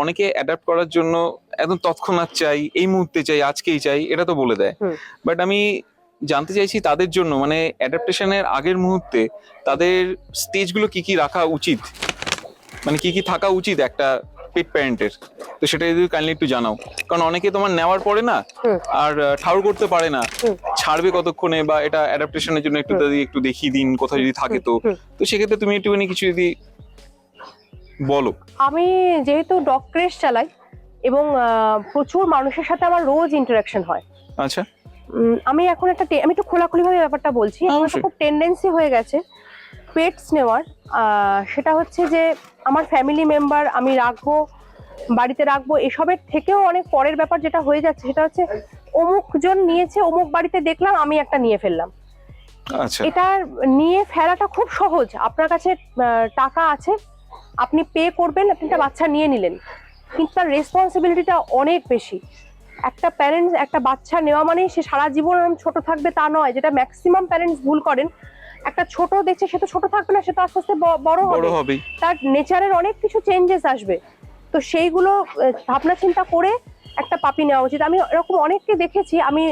অনেকে অ্যাডাপ্ট করার জন্য একদম তৎক্ষণাৎ চাই এই মুহূর্তে চাই আজকেই চাই এটা তো বলে দেয়। বাট আমি জানতে চাইছি তাদের জন্য মানে অ্যাডাপ্টেশনের আগের মুহূর্তে তাদের স্টেজগুলো কি কি রাখা উচিত? মানে কি কি থাকা উচিত একটা পেট প্যারেন্টের তো সেটা যদি কাইন্ডলি একটু জানাও। কারণ অনেকে তোমার নেওয়ার পরে না আর ঠাউর করতে পারে না। ছাড়বে কতক্ষণে বা এটা অ্যাডাপ্টেশনের জন্য একটু যদি একটু দেখিয়ে দিন কোথাও যদি থাকে তো। তো সেক্ষেত্রে তুমি একটুখানি কিছু যদি বলো। আমি যেহেতু ডগ ক্রেশ চালাই এবং প্রচুর মানুষের সাথে আমার রোজ ইন্টারাকশন হয়। আচ্ছা। আমি এখন একটা আমি একটু খোলাখুলি ভাবে ব্যাপারটা বলছি। আমার খুব টেন্ডেন্সি হয়ে গেছে পেটস নেওয়ার। সেটা হচ্ছে যে আমার ফ্যামিলি মেম্বার আমি রাখব বাড়িতে রাখব এসবের থেকেও অনেক পরের ব্যাপার যেটা হয়ে যাচ্ছে সেটা হচ্ছে অমুক জন নিয়েছে অমুক বাড়িতে দেখলাম আমি একটা নিয়ে ফেললাম। আচ্ছা। এটা নিয়ে ফেলাটা খুব সহজ। আপনার কাছে টাকা আছে আপনি পে করবেন আপনি একটা বাচ্চা নিয়ে নিলেন। কিন্তু তার রেসপন্সিবিলিটিটা অনেক বেশি। একটা প্যারেন্টস একটা বাচ্চা নেওয়া মানে সে সারা জীবন ছোট থাকবে তা নয় যেটা ম্যাক্সিমাম প্যারেন্টস ভুল করেন। একটা ছোট দেখছে সে তো ছোট থাকবে না সে তো আস্তে আস্তে বড় বড় হবে তার নেচারের অনেক কিছু চেঞ্জেস আসবে। তো সেইগুলো ভাবনা চিন্তা করে একটা পাপি নেওয়া উচিত। আমি এরকম অনেককে দেখেছি আমি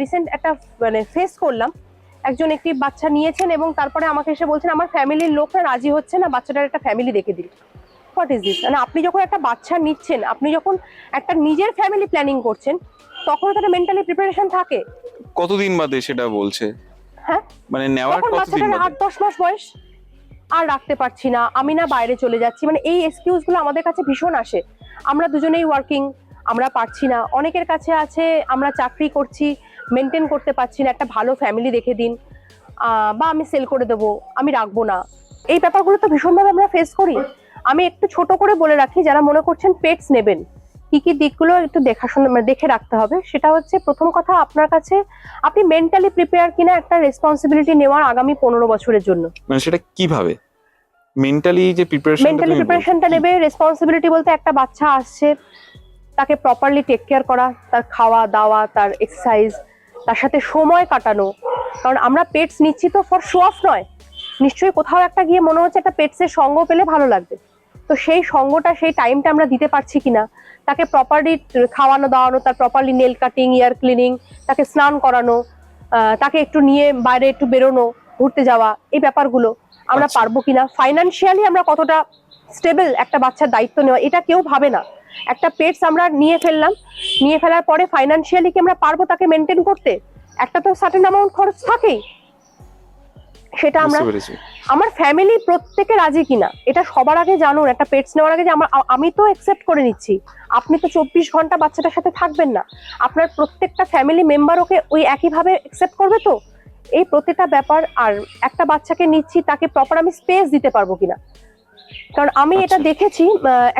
রিসেন্ট একটা মানে ফেস করলাম। একজন একটি বাচ্চা নিয়েছেন এবং তারপরে আমাকে এসে বলছেন আমার ফ্যামিলির লোকরা রাজি হচ্ছে না বাচ্চাটার একটা ফ্যামিলি দেখে দিন। হোয়াট ইজ দিস মানে আপনি যখন একটা বাচ্চা নিচ্ছেন আপনি যখন একটা নিজের ফ্যামিলি প্ল্যানিং করছেন তখন তার মেন্টালি প্রিপারেশন থাকে। কতদিন বাদে সেটা বলছে? হ্যাঁ? মানে নেওয়ার কতদিন বাচ্চাটার আট দশ মাস বয়স। আর রাখতে পারছি না আমি না বাইরে চলে যাচ্ছি। মানে এই এক্সকিউজগুলো আমাদের কাছে ভীষণ আসে। আমরা দুজনেই ওয়ার্কিং আমরা পারছি না। অনেকের কাছে আছে আমরা চাকরি করছি মেনটেন করতে পারছি না একটা ভালো ফ্যামিলি দেখে দিন বা আমি সেল করে দেবো আমি রাখব না। এই ব্যাপারগুলো তো ভীষণভাবে আমরা ফেস করি। আমি একটু ছোট করে বলে রাখি যারা মনে করছেন পেটস নেবেন কি কি দিকগুলো একটু দেখাশোনা মানে দেখে রাখতে হবে সেটা হচ্ছে প্রথম কথা আপনার কাছে আপনি মেন্টালি প্রিপেয়ার কিনা একটা রেসপন্সিবিলিটি নেওয়ার আগামী পনেরো বছরের জন্য। মানে সেটা কীভাবে? মেন্টালি যে প্রিপারেশন মেন্টালি প্রিপারেশনটা নেবে রেসপন্সিবিলিটি বলতে একটা বাচ্চা আসছে তাকে প্রপারলি টেক কেয়ার করা তার খাওয়া দাওয়া তার এক্সারসাইজ তার সাথে সময় কাটানো। কারণ আমরা পেটস নিচ্ছি তো ফর শো অফ নয়। নিশ্চয়ই কোথাও একটা গিয়ে মনে হচ্ছে একটা পেটসের সঙ্গ পেলে ভালো লাগবে। তো সেই সঙ্গটা সেই টাইমটা আমরা দিতে পারছি কিনা তাকে প্রপারলি খাওয়ানো দাওয়ানো তার properly nail cutting ear cleaning তাকে স্নান করানো তাকে একটু নিয়ে বাইরে একটু বেরোনো ঘুরতে যাওয়া এই ব্যাপারগুলো আমরা আচ্ছা। পারব কিনা? ফাইনান্সিয়ালি আমরা কতটা স্টেবল একটা বাচ্চার দায়িত্ব নেওয়া এটা কেউ ভাবে না। একটা পেটস আমরা নিয়ে ফেললাম। নিয়ে ফেলার পরে ফাইনান্সিয়ালি কি আমরা পারব তাকে মেনটেন করতে? একটা তো সার্টেন অ্যামাউন্ট খরচ থাকেই। সেটা আমরা আমার ফ্যামিলি প্রত্যেকে রাজি কিনা এটা সবার আগে জানুন। একটা পেটস নেওয়ার আগে যে আমার আমি তো একসেপ্ট করে নিচ্ছি। আপনি তো চব্বিশ ঘণ্টা বাচ্চাটার সাথে থাকবেন না। আপনার প্রত্যেকটা ফ্যামিলি মেম্বার ওকে ওই একইভাবে অ্যাকসেপ্ট করবে তো? এই প্রত্যেকটা ব্যাপার আর একটা বাচ্চাকে নিচ্ছি তাকে প্রপার আমি স্পেস দিতে পারব কিনা? কারণ আমি এটা আচ্ছা। দেখেছি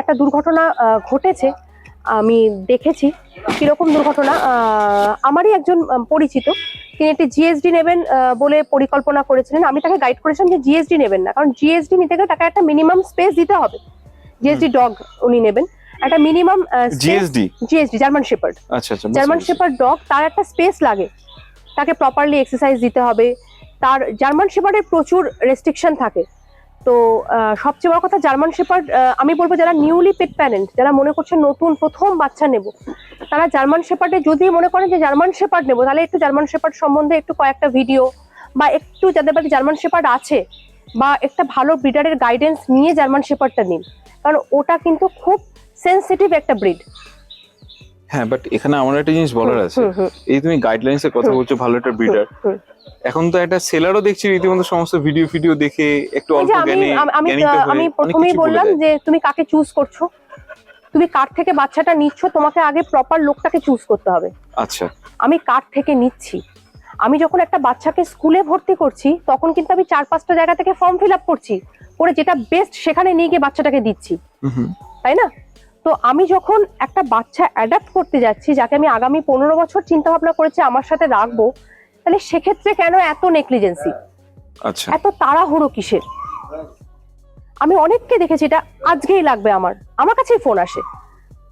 একটা দুর্ঘটনা ঘটেছে আমি দেখেছি কীরকম দুর্ঘটনা আমারই একজন পরিচিত তিনি একটি জিএসডি নেবেন বলে পরিকল্পনা করেছিলেন। আমি তাকে গাইড করেছিলাম যে জিএসডি নেবেন না কারণ জিএসডি নিতে গেলে তাকে একটা মিনিমাম স্পেস দিতে হবে। জিএসডি ডগ উনি নেবেন। একটা minimum GSD GSD German shepherd আচ্ছা আচ্ছা জার্মান শেপার্ড ডগ তার একটা স্পেস লাগে। তাকে প্রপারলি এক্সারসাইজ দিতে হবে। তার জার্মান শেপার্ডের প্রচুর রেস্ট্রিকশন থাকে। তো সবচেয়ে বড় কথা জার্মান শেপার্ড আমি বলব যারা নিউলি পেট প্যারেন্ট যারা মনে করছে নতুন প্রথম বাচ্চা নেব, তারা জার্মান শেপার্ডে যদি মনে করেন যে জার্মান শেপার্ড নেব, তাহলে একটু জার্মান শেপার্ড সম্বন্ধে একটু কয়েকটা ভিডিও বা একটু যাদের বাড়ি জার্মান শেপার্ড আছে বা একটা ভালো ব্রিডারের গাইডেন্স নিয়ে জার্মান শেপার্ডটা নিন। কারণ ওটা কিন্তু খুব সেন্সিটিভ একটা ব্রিড হ্যাঁ বাট এখানে আমার একটা জিনিস বলার আছে। এই তুমি গাইডলাইন্স এর কথা বলছো ভালো একটা ব্রিডার এখন তো একটা সেলারও দেখছি রীতিমতো সমস্ত ভিডিও ভিডিও দেখে একটু অল্প আমি জ্ঞানে আমি- আমি প্রথমেই বললাম যে তুমি কাকে চুজ করছ? তুমি কার থেকে বাচ্চাটা নিচ্ছ? তোমাকে আগে প্রপার লোকটাকে চুজ করতে হবে। আচ্ছা। আমি কার থেকে নিচ্ছি? আমি যখন একটা বাচ্চাকে স্কুলে ভর্তি করছি তখন কিন্তু আমি চার পাঁচটা জায়গা থেকে ফর্ম ফিল আপ করছি করে যেটা বেস্ট সেখানে নিয়ে গিয়ে বাচ্চাটাকে দিচ্ছি। তাই না? তো আমি যখন একটা বাচ্চা অ্যাডাপ্ট করতে যাচ্ছি যাকে আমি আগামী পনেরো বছর চিন্তা ভাবনা করেছি আমার সাথে রাখব তাহলে সেক্ষেত্রে কেন এত নেগলিজেন্সি? আচ্ছা। এত তাড়াহুড়ো কিসের? আমি অনেককে দেখেছি এটা আজকেই লাগবে আমার। আমার কাছেই ফোন আসে।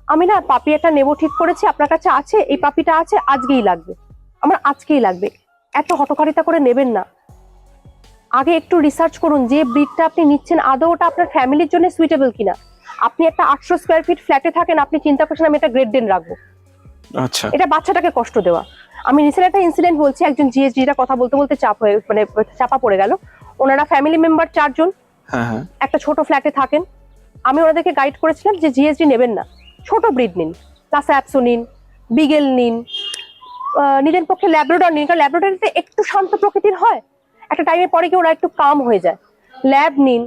আমি না পাপি একটা নেব ঠিক করেছি আপনার কাছে আছে এই পাপিটা আছে আজকেই লাগবে। আমার আজকেই লাগবে। এত হটকারিতা করে নেবেন না। আগে একটু রিসার্চ করুন যে ব্রিডটা আপনি নিচ্ছেন আদৌ ওটা আপনার ফ্যামিলির জন্য সুইটেবল কিনা? আপনি একটা আটশো স্কোয়ার ফিট ফ্ল্যাটে থাকেন আপনি চিন্তা করছেন আমি একটা গ্রেড ডেন রাখব। আচ্ছা। এটা বাচ্চাটাকে কষ্ট দেওয়া। আমি রিসেন্ট একটা ইনসিডেন্ট বলছি একজন জিএসডিটা কথা বলতে বলতে চাপ হয়ে মানে চাপা পড়ে গেল। ওনারা ফ্যামিলি মেম্বার চারজন। হ্যাঁ হ্যাঁ। একটা ছোট ফ্ল্যাটে থাকেন। আমি ওনাদেরকে গাইড করেছিলাম যে জিএসডি নেবেন না। ছোট ব্রিড নিন। প্লাস অ্যাপসো নিন বিগেল নিন নিজের পক্ষে ল্যাব্রোডর নিন। কারণ ল্যাব্রোডারিতে একটু শান্ত প্রকৃতির হয়। একটা টাইমের পরে কি ওরা একটু কাম হয়ে যায়। ল্যাব নিন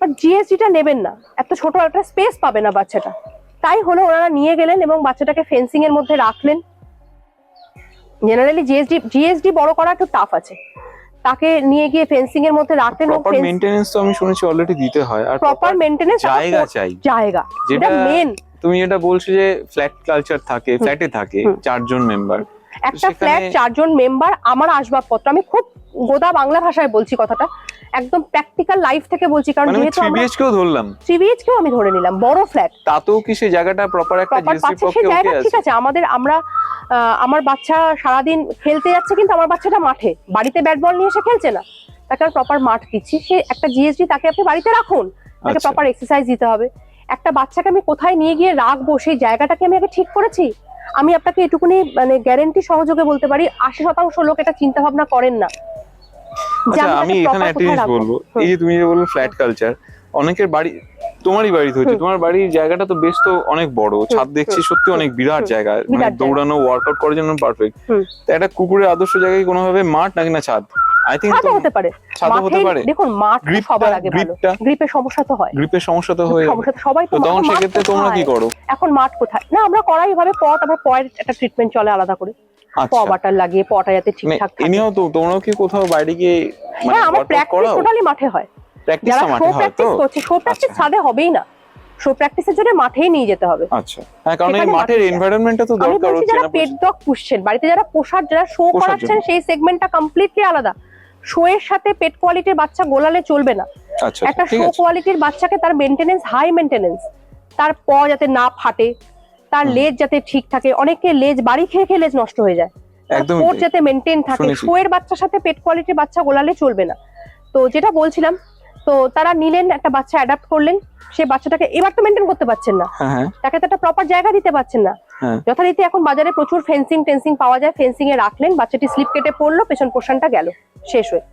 বাট জিএসডিটা নেবেন না। এত ছোট একটা স্পেস পাবে না বাচ্চাটা। তাই হলো ওনারা নিয়ে গেলেন এবং বাচ্চাটাকে ফেন্সিং এর মধ্যে রাখলেন। জেনারেলি জিএসডি জিএসডি বড় করা একটু টাফ আছে। তাকে নিয়ে গিয়ে ফেন্সিং এর মধ্যে রাখলেন প্রপার মেইনটেনেন্স তো আমি শুনেছি অলরেডি দিতে হয়। আর প্রপার মেনটেনেন্স জায়গা চাই। জায়গা। যেটা মেন তুমি এটা বলছো যে ফ্ল্যাট কালচার থাকে ফ্ল্যাটে থাকে চারজন মেম্বার একটা ফ্ল্যাট চারজন মেম্বার আমার আসবাবপত্র। আমি খুব গোদা বাংলা ভাষায় বলছি কথাটা একদম প্র্যাকটিক্যাল লাইফ থেকে বলছি কারণ মানে আমি যেহেতু আমরা বিএইচকেও ধরলাম। থ্রি বিএইচকেও আমি ধরে নিলাম বড় ফ্ল্যাট তাতেও কি সেই জায়গাটা প্রপার একটা জিএসসি পক্ষে ওকে ঠিক আছে? আছে আমাদের আমরা আমার বাচ্চা সারাদিন খেলতে যাচ্ছে কিন্তু আমার বাচ্চাটা মাঠে। বাড়িতে ব্যাট বল নিয়ে এসে খেলছে না। তাকে প্রপার মাঠ দিচ্ছি। সে একটা জিএসডি তাকে আপনি বাড়িতে রাখুন। তাকে আচ্ছা। প্রপার এক্সারসাইজ দিতে হবে। একটা বাচ্চাকে আমি কোথায় নিয়ে গিয়ে রাখব সেই জায়গাটাকে আমি আগে ঠিক করেছি? আমি আপনাকে এটুকুনি মানে গ্যারেন্টি সহযোগে বলতে পারি আশি শতাংশ লোক এটা চিন্তা ভাবনা করেন না। আচ্ছা আমি এখানে একটা জিনিস বলব। এই যে তুমি যে বলল ফ্ল্যাট কালচার অনেকের বাড়ি তোমারই বাড়িতে হচ্ছে তোমার বাড়ির জায়গাটা তো বেশ তো অনেক বড়। ছাদ দেখছি সত্যি অনেক বিরাট জায়গা মানে দৌড়ানো ওয়ার্কআউট করার জন্য পারফেক্ট একটা কুকুরের আদর্শ জায়গায় কোনোভাবে মাঠ নাকি না ছাদ? আই হতে পারে। ছাদও হতে পারে। দেখুন মাঠ সবার আগে ভালো। গ্রিপের সমস্যা তো হয়। গ্রিপের সমস্যা তো হয়ে সমস্যা তো সবাই তো তো তখন সেক্ষেত্রে তোমরা কি করো? এখন মাঠ কোথায়? না আমরা করাই ভাবে পট আবার পয়ের একটা ট্রিটমেন্ট চলে আলাদা করে। প আচ্ছা বাটার লাগিয়ে পটা যাতে মানে ঠিকঠাক থাকে। এনিও তো তোমরাও কি কোথাও বাইরে গিয়ে মানে হ্যাঁ আমার প্র্যাকটিস টোটালি মাঠে হয়। প্র্যাকটিসটা যারা মাঠে হয় তো? প্র্যাকটিস শো প্র্যাকটিস আচ্ছা। ছাদে হবেই না। শো প্র্যাকটিসের জন্য মাঠেই নিয়ে যেতে হবে। আচ্ছা। হ্যাঁ কারণ এই মাঠের মাঠে তো দরকার হচ্ছে যারা পেট ডগ পুষছেন বাড়িতে যারা পোষার যারা শো করাচ্ছেন। সেই সেগমেন্টটা কমপ্লিটলি আলাদা। শো এর সাথে পেট কোয়ালিটির বাচ্চা গোলালে চলবে না। আচ্ছা একটা আচ্ছা, শো কোয়ালিটির বাচ্চাকে তার মেনটেনেন্স হাই মেনটেনেন্স তার প যাতে না ফাটে তার লেজ যাতে ঠিক থাকে অনেকে লেজ বাড়ি খেয়ে খেয়ে লেজ নষ্ট হয়ে যায়। পোট যাতে মেনটেন থাকে শুনেছি। শো এর বাচ্চার সাথে পেট কোয়ালিটির বাচ্চা গোলালে চলবে না। তো যেটা বলছিলাম তো তারা নিলেন একটা বাচ্চা অ্যাডাপ্ট করলেন সেই বাচ্চাটাকে এবার তো মেনটেন করতে পারছেন না। হ্যাঁ হ্যাঁ। তাকে তো একটা প্রপার জায়গা দিতে পারছেন না। যথারীতি এখন বাজারে প্রচুর ফেন্সিং টেন্সিং পাওয়া যায়। ফেন্সিং এ রাখলেন বাচ্চাটি স্লিপ কেটে পড়ল পেছন পোর্শনটা গেল শেষ হয়ে।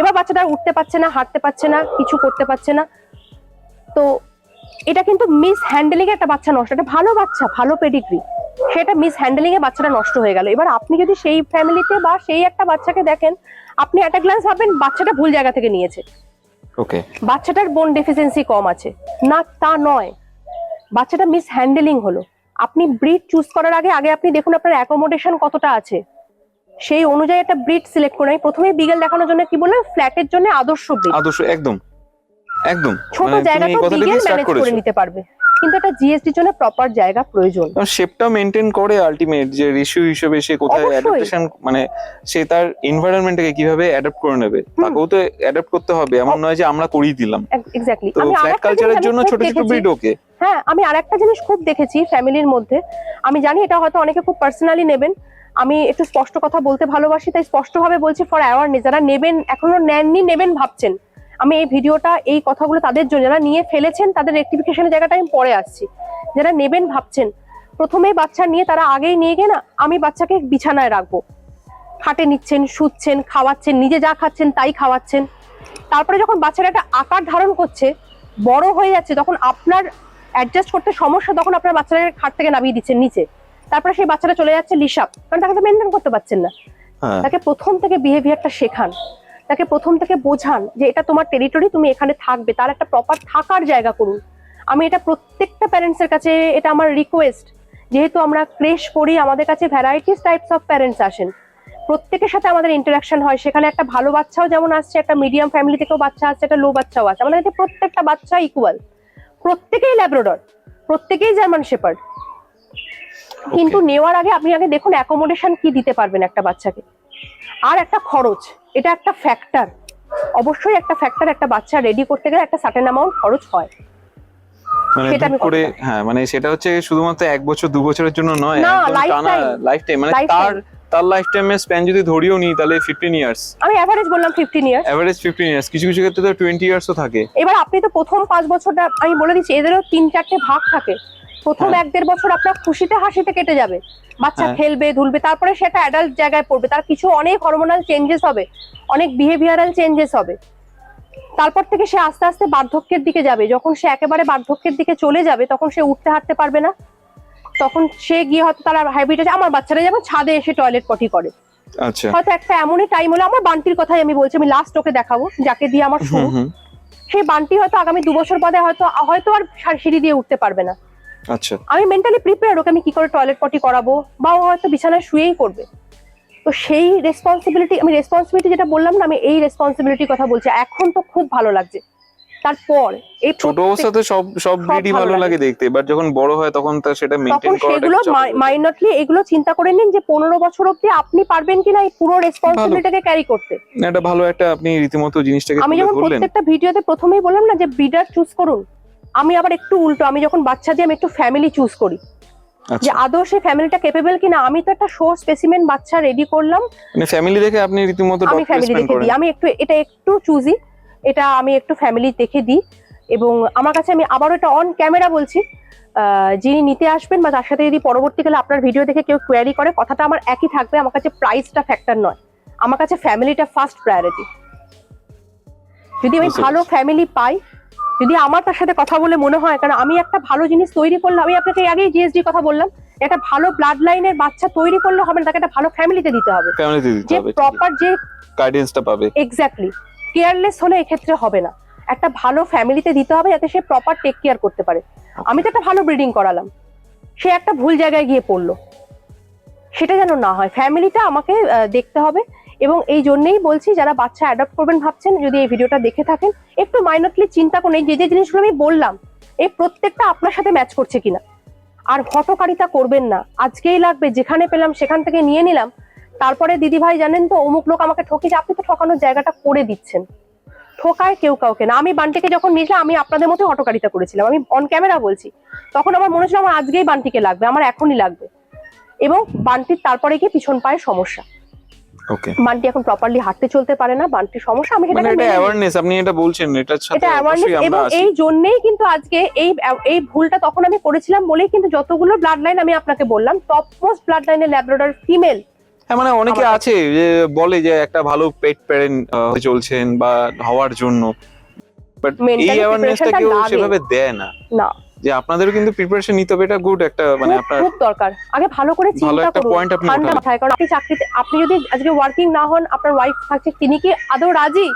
এবার বাচ্চাটা উঠতে পারছে না হাঁটতে পারছে না কিছু করতে পারছে না। তো এটা কিন্তু মিস হ্যান্ডেলিং একটা বাচ্চা নষ্ট একটা ভালো বাচ্চা ভালো পেডিগ্রি সেটা মিস হ্যান্ডেলিং এ বাচ্চাটা নষ্ট হয়ে গেল। এবার আপনি যদি সেই ফ্যামিলিতে বা সেই একটা বাচ্চাকে দেখেন আপনি একটা গ্লান্স ভাববেন বাচ্চাটা ভুল জায়গা থেকে নিয়েছে। ওকে বাচ্চাটার বোন ডেফিসিয়েন্সি কম আছে। না তা নয়। বাচ্চাটা মিস হ্যান্ডেলিং হলো। আপনি ব্রিড চুজ করার আগে আগে আপনি দেখুন আপনার অ্যাকোমোডেশন কতটা আছে। সেই অনুযায়ী একটা ব্রিড সিলেক্ট করে প্রথমে বিগেল দেখানোর জন্য কি বললাম ফ্ল্যাটের জন্য আদর্শ ব্রিড আদর্শ একদম। একদম। ছোট জায়গাটা বিগেল ম্যানেজ করে নিতে পারবে। কিন্তু একটা জিএসটির জন্য প্রপার জায়গা প্রয়োজন। শেপটা মেনটেন করে আলটিমেট যে রেশিও হিসেবে সে কোথায়। অ্যাডাপ্টেশন মানে সে তার এনভায়রনমেন্টকে কীভাবে অ্যাডাপ্ট করে নেবে। তাকেও তো অ্যাডাপ্ট করতে হবে। এমন নয় যে আমরা করিয়ে দিলাম। এক্স্যাক্টলি আমি ফ্ল্যাট কালচারের জন্য ছোট ছোট ব্রিড ওকে। হ্যাঁ আমি আরেকটা জিনিস খুব দেখেছি ফ্যামিলির মধ্যে। আমি জানি এটা হয়তো অনেকে খুব পার্সোনালি নেবেন। আমি একটু স্পষ্ট কথা বলতে ভালোবাসি, তাই স্পষ্টভাবে বলছি ফর অ্যাওয়ারনেস যারা নেবেন, এখনও নেননি, নেবেন ভাবছেন। আমি এই ভিডিওটা, এই কথাগুলো তাদের জন্য, যারা নিয়ে ফেলেছেন, তাদের রেক্টিফিকেশনের জায়গাটা আমি পরে আসছি। যারা নেবেন, ভাবছেন, প্রথমেই বাচ্চা নিয়ে তারা আগেই নিয়ে গিয়ে না, আমি বাচ্চাকে বিছানায় রাখব। খাটে নিচ্ছেন, শুচ্ছেন, খাওয়াচ্ছেন, নিজে যা খাচ্ছেন তাই খাওয়াচ্ছেন। তারপরে যখন বাচ্চাটা একটা আকার ধারণ করছে, বড় হয়ে যাচ্ছে, তখন আপনার অ্যাডজাস্ট করতে সমস্যা তখন আপনার বাচ্চাটাকে খাট থেকে নামিয়ে দিচ্ছেন নিচে। তারপরে সেই বাচ্চাটা চলে যাচ্ছে লিসাপ কারণ তাকে তো মেনটেন করতে পারছেন না। হ্যাঁ। তাকে প্রথম থেকে বিহেভিয়ারটা শেখান। তাকে প্রথম থেকে বোঝান যে এটা তোমার টেরিটরি তুমি এখানে থাকবে। তার একটা প্রপার থাকার জায়গা করুন। আমি এটা প্রত্যেকটা প্যারেন্টসের কাছে এটা আমার রিকোয়েস্ট যেহেতু আমরা ক্রেশ করি আমাদের কাছে ভ্যারাইটিস টাইপস অফ প্যারেন্টস আসেন। প্রত্যেকের সাথে আমাদের ইন্টারাকশন হয়। সেখানে একটা ভালো বাচ্চাও যেমন আসছে একটা মিডিয়াম ফ্যামিলি থেকেও বাচ্চা আসছে একটা লো বাচ্চাও আছে আমাদের কাছে প্রত্যেকটা বাচ্চা ইকুয়াল প্রত্যেকেই ল্যাব্রোডর প্রত্যেকেই জার্মান শেপার্ড কিন্তু নেওয়ার আগে আপনি আগে দেখুন অ্যাকোমোডেশন কি দিতে পারবেন একটা বাচ্চাকে। আর একটা খরচ এটা একটা ফ্যাক্টর অবশ্যই একটা ফ্যাক্টর একটা বাচ্চা রেডি করতে গেলে একটা সার্টেন অ্যামাউন্ট খরচ হয়। মানে সেটা করে হ্যাঁ মানে সেটা হচ্ছে শুধুমাত্র এক বছর দু বছরের জন্য নয় লাইফ টাইম মানে তার তার লাইফ টাইমের স্প্যান যদি ধরিও নি তাহলে ফিফটিন ইয়ার্স আমি অ্যাভারেজ বললাম fifteen years average fifteen years কিছু কিছু ক্ষেত্রে তো টোয়েন্টি ইয়ার্সও থাকে। এবার আপনি তো প্রথম পাঁচ বছরটা আমি বলে দিচ্ছি এদেরও তিন চারটে ভাগ থাকে। প্রথম হ্যাঁ। এক দেড় বছর আপনার খুশিতে হাসিতে কেটে যাবে। বাচ্চা হ্যাঁ। খেলবে ধুলবে তারপরে সেটা অ্যাডাল্ট জায়গায় পড়বে। তার কিছু অনেক হরমোনাল চেঞ্জেস হবে অনেক বিহেভিয়ারাল চেঞ্জেস হবে। তারপর থেকে সে আস্তে আস্তে বার্ধক্যের দিকে যাবে। যখন সে একেবারে বার্ধক্যের দিকে চলে যাবে তখন সে উঠতে হাঁটতে পারবে না। তখন সে গিয়ে হয়তো তার হ্যাবিট আছে আমার বাচ্চারা যেমন ছাদে এসে টয়লেট পটি করে। আচ্ছা। হয়তো একটা এমনই টাইম হলো আমার বান্টির কথাই আমি বলছি আমি লাস্ট ওকে দেখাবো যাকে দিয়ে আমার শুরু সেই বানটি হয়তো আগামী দু বছর বাদে হয়তো হয়তো আর সিঁড়ি দিয়ে উঠতে পারবে না। আচ্ছা। আমি মেন্টালি প্রিপেয়ার ওকে আমি কি করে টয়লেট পটি করাবো বা ও হয়তো বিছানায় শুয়েই করবে তো সেই রেসপন্সিবিলিটি আমি রেসপন্সিবিলিটি যেটা বললাম না আমি এই রেসপন্সিবিলিটির কথা বলছি। এখন তো খুব ভালো লাগছে। তারপর এই ছোট অবস্থাতে সব সব ব্রিডই ভালো লাগে। দেখতে। বাট যখন বড় হয় তখন তার সেটা মেনটেন করাটা সেগুলো। মাইনটলি এগুলো চিন্তা করে নিন যে পনেরো বছর অব্দি আপনি পারবেন কিনা এই পুরো রেসপন্সিবিলিটিকে ক্যারি করতে। এটা ভালো একটা আপনি রীতিমতো জিনিসটাকে আমি যখন প্রত্যেকটা ভিডিওতে প্রথমেই বললাম না যে ব্রিডার চুজ করুন। আমি আবার একটু উল্টো আমি যখন বাচ্চা দিয়ে আমি একটু ফ্যামিলি চুজ করি। যে আদৌ সেই ফ্যামিলিটা কেপেবল কিনা আমি তো একটা শো স্পেসিমেন বাচ্চা রেডি করলাম। মানে ফ্যামিলি দেখে আপনি রীতিমতো আমি ফ্যামিলি দেখে দিই। আমি একটু এটা একটু চুজি এটা আমি একটু ফ্যামিলি দেখে দিই এবং আমার কাছে আমি আবারও এটা অন ক্যামেরা বলছি যিনি নিতে আসবেন বা তার সাথে যদি পরবর্তীকালে আপনার ভিডিও দেখে কেউ কোয়ারি করে কথাটা আমার একই থাকবে আমার কাছে প্রাইসটা ফ্যাক্টর নয়। আমার কাছে ফ্যামিলিটা ফার্স্ট প্রায়োরিটি যদি আমি ভালো ফ্যামিলি পাই যদি আমার তার সাথে কথা বলে মনে হয় কারণ আমি একটা ভালো জিনিস তৈরি করলাম আমি আপনাকে আগেই জিএসডি কথা বললাম একটা ভালো ব্লাড লাইনের বাচ্চা তৈরি করলে হবে না তাকে একটা ভালো ফ্যামিলিতে দিতে হবে। যে প্রপার যে গাইডেন্সটা পাবে। এক্স্যাক্টলি কেয়ারলেস হলে এক্ষেত্রে হবে না। একটা ভালো ফ্যামিলিতে দিতে হবে যাতে সে প্রপার টেক কেয়ার করতে পারে। আমি তো একটা ভালো ব্রিডিং করালাম। সে একটা ভুল জায়গায় গিয়ে পড়ল। সেটা যেন না হয়। ফ্যামিলিটা আমাকে দেখতে হবে এবং এই জন্যেই বলছি, যারা বাচ্চা অ্যাডপ্ট করবেন ভাবছেন, যদি এই ভিডিওটা দেখে থাকেন, একটু মাইনটলি চিন্তা করুন যে যে জিনিসগুলো আমি বললাম, এই প্রত্যেকটা আপনার সাথে ম্যাচ করছে কিনা? আর হটকারিতা করবেন না। আজকেই লাগবে, যেখানে পেলাম, সেখান থেকে নিয়ে নিলাম তারপরে দিদি ভাই জানেন তো অমুক লোক আমাকে ঠকিয়েছে আপনি তো ঠকানোর জায়গাটা করে দিচ্ছেন। ঠকায় কেউ কাউকে না। আমি বান্টিকে যখন নিয়েছিলাম আমি আপনাদের মতো হটকারিতা করেছিলাম। আমি অন ক্যামেরা বলছি। তখন আমার মনে হচ্ছিল আমার আজকেই বান্টিকে লাগবে আমার এখনই লাগবে। এবং বান্টির তারপরে গিয়ে পিছন পায়ে সমস্যা। বান্টি এখন প্রপারলি হাঁটতে চলতে পারে না বান্টির সমস্যা আমি মানে এটা অ্যাওয়ারনেস আপনি এটা বলছেন সাথে এটা অ্যাওয়ারনেস এবং এই জন্যই কিন্তু আজকে এই এই ভুলটা তখন আমি করেছিলাম বলেই কিন্তু যতগুলো ব্লাড লাইন আমি আপনাকে বললাম টপ মোস্ট ব্লাড লাইনের ল্যাবরেটর ফিমেল হ্যাঁ মানে অনেকে আছে যে বলে যে একটা ভালো পেট প্যারেন্ট চলছেন বা হওয়ার জন্য। বাট এই অ্যাওয়ারনেসটা কেউ সেভাবে দেয় না। না। যে আপনাদেরও কিন্তু প্রিপারেশন নিতে হবে এটা গুড একটা মানে আপনার খুব দরকার। আগে ভালো করে চিন্তা করুন। পয়েন্ট আপনি ঠান্ডা মাথায়। কারণ আপনি চাকরিতে আপনি যদি আজকে ওয়ার্কিং না হন আপনার ওয়াইফ থাকছে তিনি কি আদৌ রাজি?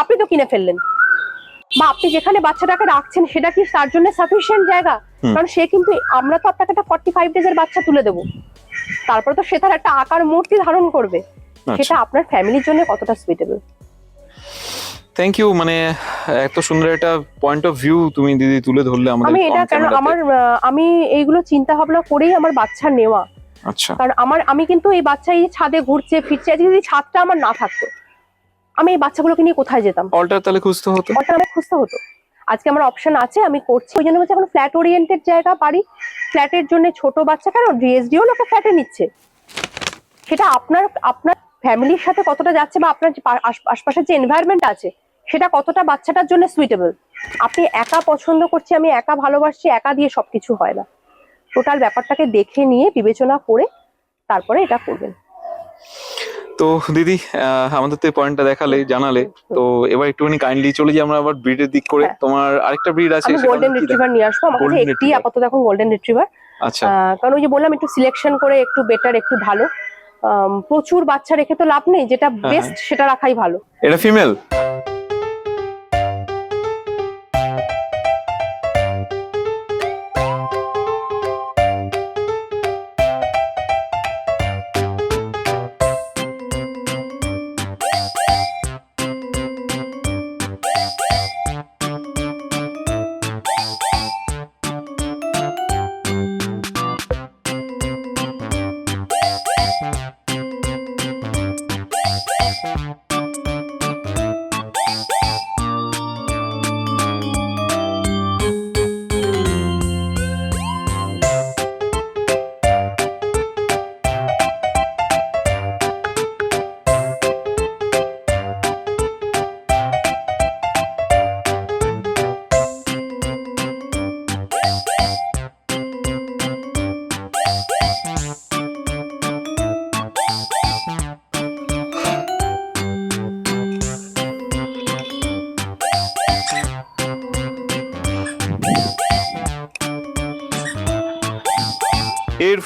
আপনি তো কিনে ফেললেন। বা আপনি যেখানে বাচ্চাটাকে রাখছেন সেটা কি তার জন্য সাফিসিয়েন্ট জায়গা? কারণ সে কিন্তু আমরা তো আপনাকে একটা ফর্টি ফাইভ ডেজের বাচ্চা তুলে দেবো। তারপরে তো সে তার একটা আকার মূর্তি ধারণ করবে। আচ্ছা। সেটা আপনার ফ্যামিলির জন্য কতটা সুইটেবল থ্যাংক ইউ মানে এত সুন্দর একটা পয়েন্ট অফ ভিউ তুমি দিদি তুলে ধরলে আমাদের আমি এটা কেন আমার আমি এইগুলো চিন্তা ভাবনা করেই আমার বাচ্চা নেওয়া। আচ্ছা। কারণ আমার আমি কিন্তু এই বাচ্চা এই ছাদে ঘুরছে ফিরছে আজকে যদি ছাদটা আমার না থাকতো আমি এই বাচ্চাগুলোকে নিয়ে কোথায় যেতাম? অল্টার তাহলে খুঁজতে হতো? ওটা আমার খুঁজতে হতো। আজকে আমার অপশন আছে, আমি করছি। ওই জন্য বলছি এখন ফ্ল্যাট ওরিয়েন্টেড জায়গা বাড়ি ফ্ল্যাটের জন্য ছোট বাচ্চা কেন ডিএসডিও লোকে ফ্ল্যাটে নিচ্ছে। সেটা আপনার আপনার ফ্যামিলির সাথে কতটা যাচ্ছে বা আপনার আশপাশের যে এনভায়রনমেন্ট আছে, সেটা কতটা বাচ্চাটার জন্য সুইটেবল আপনি একা পছন্দ করছি, আমি একা ভালোবাসছি, একা দিয়ে সবকিছু হয় না। টোটাল ব্যাপারটাকে দেখে নিয়ে বিবেচনা করে তারপরে এটা করবেন। তো দিদি আমাদের তো পয়েন্টটা দেখালে জানালে তো এবার একটুখানি কাইন্ডলি চলে যাই আমরা আবার ব্রিডের দিক করে। হ্যাঁ। তোমার আরেকটা ব্রিড আছে গোল্ডেন রিট্রিভার নিয়ে আসব। আমার কাছে একটি আপাতত এখন গোল্ডেন রিট্রিভার আচ্ছা। কারণ ওই যে বললাম একটু সিলেকশন করে একটু বেটার একটু ভালো। প্রচুর বাচ্চা রেখে তো লাভ নেই যেটা হ্যাঁ, বেস্ট সেটা রাখাই ভালো। এটা ফিমেল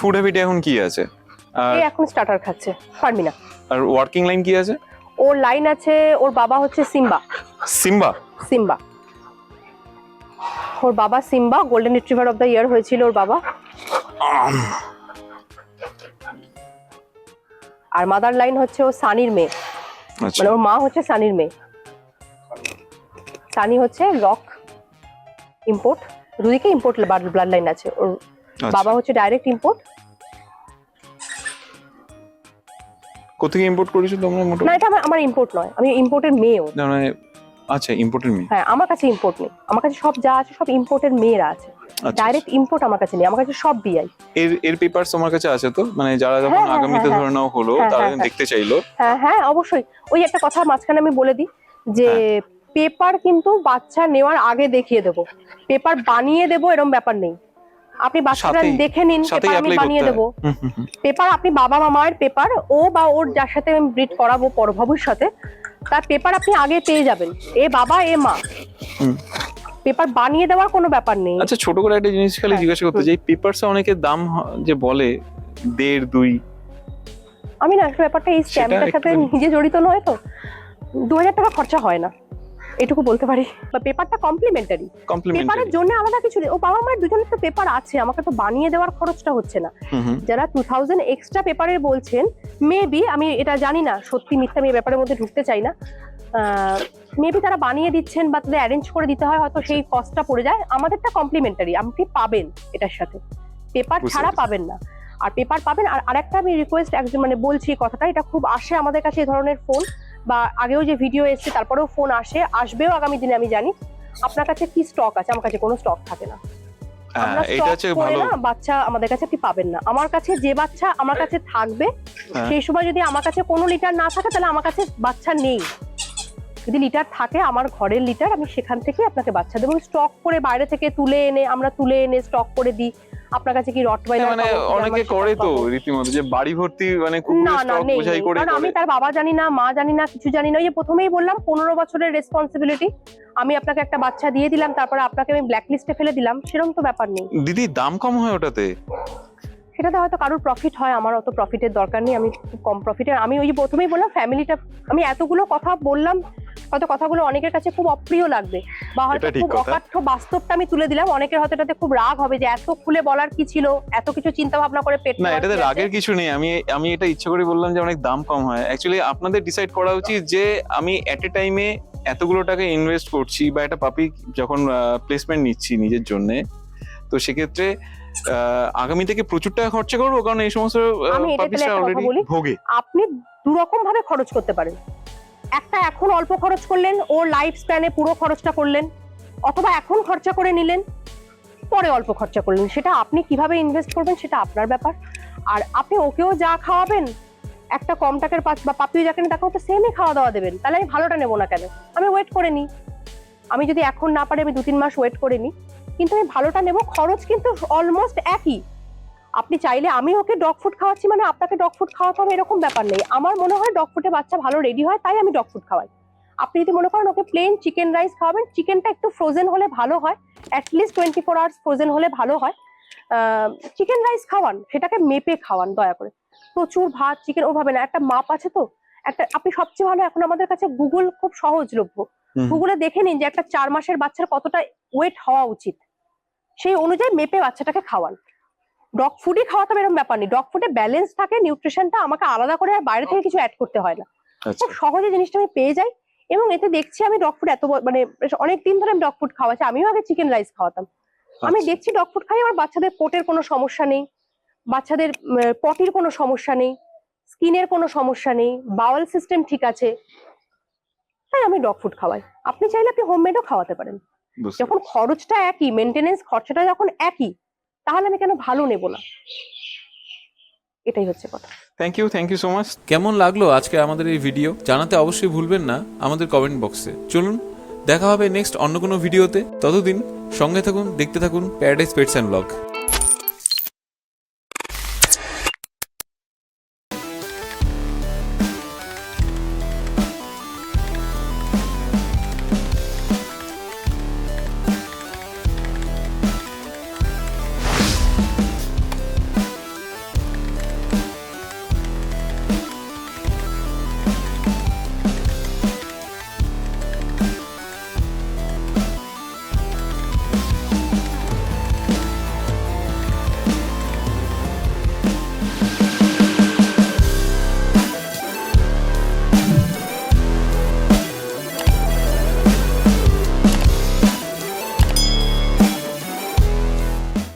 ফুড হ্যাবিট এখন কি আছে? আর এ এখন স্টার্টার খাচ্ছে পারবি না আর ওয়ার্কিং লাইন কি আছে? ওর লাইন আছে ওর বাবা হচ্ছে সিম্বা। সিম্বা? সিম্বা। ওর বাবা Simba golden retriever of the year হয়েছিল ওর বাবা। আর মাদার লাইন হচ্ছে ও সানির মেয়ে। আচ্ছা। মানে ওর মা হচ্ছে সানির মেয়ে। সানি হচ্ছে রক ইম্পোর্ট দুদিকে ইম্পোর্ট ব্লাড লাইন আছে। ওর আচ্ছা। বাবা হচ্ছে ডাইরেক্ট ইম্পোর্ট কোথেকে ইম্পোর্ট করেছ তোমরা না এটা আমার আমার ইম্পোর্ট নয়। আমি ইম্পোর্টের মেয়েও। না, মানে আচ্ছা ইম্পোর্টের মেয়ে। হ্যাঁ আমার কাছে ইম্পোর্ট নেই। আমার কাছে সব যা আছে সব ইম্পোর্টের মেয়েরা আছে। আচ্ছা ডাইরেক্ট ইম্পোর্ট আমার কাছে নেই। আমার কাছে সব বিআই এর এর পেপারস তোমার কাছে আছে তো? মানে যারা যখন হ্যাঁ, হ্যাঁ, আগামীতে হ্যাঁ, ধরে নাও হলো হ্যাঁ, তারা হ্যাঁ, হ্যাঁ। দেখতে চাইলো। হ্যাঁ হ্যাঁ অবশ্যই। ওই একটা কথা মাঝখানে আমি বলে দিই যে। পেপার কিন্তু বাচ্চা নেওয়ার আগে দেখিয়ে দেবো। পেপার বানিয়ে দেবো এরকম ব্যাপার নেই। আপনি বাচ্চাটা দেখে নিন পেপার আমি বানিয়ে দেবো। পেপার আপনি বাবা মা মায়ের পেপার ও বা ওর যার সাথে আমি ব্রিড করাবো পর ভবিষ্যতে তার পেপার আপনি আগে পেয়ে যাবেন। এ বাবা এ মা। পেপার বানিয়ে দেওয়ার কোনো ব্যাপার নেই। আচ্ছা ছোট করে একটা জিনিস খালি হ্যাঁ, জিজ্ঞাসা করতে। চাই পেপারস অনেকের দাম যে বলে দেড় দুই। আমি না আসলে ব্যাপারটা এই স্ক্যামটার সাথে নিজে জড়িত নয় তো। দু হাজার টাকা খরচা হয় না। এটুকু বলতে পারি? বা পেপারটা কমপ্লিমেন্টারি পেপারের জন্য আলাদা কিছু নেই। ও বাবা মায়ের দুজনের তো পেপার আছে আমাকে তো বানিয়ে দেওয়ার খরচটা হচ্ছে না। যারা টু থাউজেন্ড এক্সট্রা পেপারের বলছেন মেবি আমি এটা জানি না সত্যি মিথ্যা আমি এই ব্যাপারের মধ্যে ঢুকতে চাই না। মেবি তারা বানিয়ে দিচ্ছেন বা তাদের অ্যারেঞ্জ করে দিতে হয় হয়তো সেই কস্টটা পড়ে যায়। আমাদেরটা কমপ্লিমেন্টারি আপনি পাবেন এটার সাথে। পেপার ছাড়া পাবেন না। আর পেপার পাবেন আর আরেকটা আমি রিকোয়েস্ট একজন মানে বলছি কথাটা এটা খুব আসে আমাদের কাছে এই ধরনের ফোন বা আগেও যে ভিডিও এসছে তারপরেও ফোন আসে আসবেও আগামী দিনে আমি জানি। আপনার কাছে কি স্টক আছে? আমার কাছে কোনো স্টক থাকে না। হ্যাঁ করে বাচ্চা আমাদের কাছে আপনি পাবেন না। আমার কাছে যে বাচ্চা আমার কাছে থাকবে হ্যাঁ। সেই সময় যদি আমার কাছে কোনো লিটার না থাকে তাহলে আমার কাছে বাচ্চা নেই। যদি লিটার থাকে আমার ঘরের লিটার আমি সেখান থেকে আপনাকে বাচ্চা দেবো স্টক করে বাইরে থেকে তুলে এনে আমরা তুলে এনে স্টক করে দিই। আপনার কাছে কি রটওয়াইলার হ্যাঁ, মানে অনেকে করে তো রীতিমতো যে বাড়ি ভর্তি মানে কুকুরের না স্টক বোঝাই করে কারণ আমি তার বাবা জানি না মা জানি না কিছু জানি না। ওই যে প্রথমেই বললাম পনেরো বছরের রেসপন্সিবিলিটি আমি আপনাকে একটা বাচ্চা দিয়ে দিলাম তারপরে আপনাকে আমি ব্ল্যাক লিস্টে ফেলে দিলাম। সেরকম তো ব্যাপার নেই। দিদি দাম কম হয় ওটাতে? সেটাতে হয়তো কারোর প্রফিট হয় আমার অত প্রফিটের দরকার নেই আমি খুব কম প্রফিটে আমি ওই প্রথমেই বললাম ফ্যামিলিটা আমি এতগুলো কথা বললাম হয়তো কথাগুলো অনেকের কাছে খুব অপ্রিয় লাগবে বা হয়তো খুব অকাঠ্য বাস্তবটা আমি তুলে দিলাম অনেকের হয়তো এটাতে খুব রাগ হবে যে এত খুলে বলার কি ছিল এত কিছু চিন্তা ভাবনা করে পেট না এটাতে রাগের কিছু নেই আমি আমি এটা ইচ্ছা করে বললাম যে অনেক দাম কম হয়। অ্যাকচুয়ালি আপনাদের ডিসাইড করা উচিত যে আমি এট এ টাইমে এতগুলো টাকা ইনভেস্ট করছি বা একটা পাপি যখন প্লেসমেন্ট নিচ্ছি নিজের জন্য তো সেক্ষেত্রে আগামী থেকে প্রচুর টাকা খরচা করব কারণ এই সমস্ত আমি তাহলে একটা কথা বলি। ভোগে। আপনি দু রকম ভাবে খরচ করতে পারেন। একটা এখন অল্প খরচ করলেন ওর লাইফ স্প্যানে পুরো খরচটা করলেন অথবা এখন খরচা করে নিলেন পরে অল্প খরচা করলেন। সেটা আপনি কীভাবে ইনভেস্ট করবেন সেটা আপনার ব্যাপার। আর আপনি ওকেও যা খাওয়াবেন একটা কম টাকার পাঁচ বা পাপিও যাকে তাকেও তো সেমই খাওয়া দাওয়া দেবেন। তাহলে আমি ভালোটা নেব না কেন? আমি ওয়েট করে নিই। আমি যদি এখন না পারি আমি দু তিন মাস ওয়েট করে নিই। কিন্তু আমি ভালোটা নেব, খরচ কিন্তু অলমোস্ট একই। আপনি চাইলে আমি ওকে ডগ ফুড খাওয়াচ্ছি মানে আপনাকে ডগ ফুড খাওয়াতে হবে, এরকম ব্যাপার নেই। আমার মনে হয় ডগ ফুডে বাচ্চা ভালো রেডি হয়, তাই আমি ডগ ফুড খাওয়াই। আপনি যদি মনে করেন ওকে প্লেন চিকেন রাইস খাওয়াবেন চিকেনটা একটু ফ্রোজেন হলে ভালো হয় at least twenty four hours frozen হলে ভালো হয়। চিকেন রাইস খাওয়ান, সেটাকে মেপে খাওয়ান, দয়া করে। প্রচুর ভাত চিকেন ওভাবে না, একটা মাপ আছে তো? একটা, আপনি সবচেয়ে ভালো এখন আমাদের কাছে গুগল খুব সহজলভ্য। গুগলে দেখে নিন যে একটা চার মাসের বাচ্চার কতটা ওয়েট হওয়া উচিত। সেই অনুযায়ী মেপে বাচ্চাটাকে খাওয়ান। ডগ ফুডই খাওয়াতে হবে এরকম ব্যাপার নেই। ডগ ফুডে ব্যালেন্স থাকে নিউট্রিশনটা আমাকে আলাদা করে আর বাইরে থেকে কিছু অ্যাড করতে হয় না। আচ্ছা। খুব সহজে জিনিসটা আমি পেয়ে যাই এবং এতে দেখছি আমি ডগ ফুড এত মানে অনেক দিন ধরে আমি ডগ ফুড খাওয়াচ্ছি। আমিও আগে চিকেন রাইস খাওয়াতাম। আমি আচ্ছা। দেখছি ডগ ফুড খাই আমার বাচ্চাদের পোটের কোনো সমস্যা নেই বাচ্চাদের পটির কোনো সমস্যা নেই স্কিনের কোনো সমস্যা নেই বাওয়াল সিস্টেম ঠিক আছে। তাই আমি ডগ ফুড খাওয়াই। আপনি চাইলে আপনি হোমমেডও খাওয়াতে পারেন। যখন খরচটা একই মেনটেনেন্স খরচাটা যখন একই তাহলে আমি কেন ভালো নেব না? এটাই হচ্ছে কথা। Thank you thank you so much কেমন লাগল আজকে আমাদের এই ভিডিও জানাতে অবশ্যই ভুলবেন না আমাদের কমেন্ট বক্সে চলুন দেখা হবে নেক্সট অন্য কোনো ভিডিওতে ততদিন সঙ্গে থাকুন দেখতে থাকুন প্যারাডাইস পেটস অ্যান্ড ব্লগ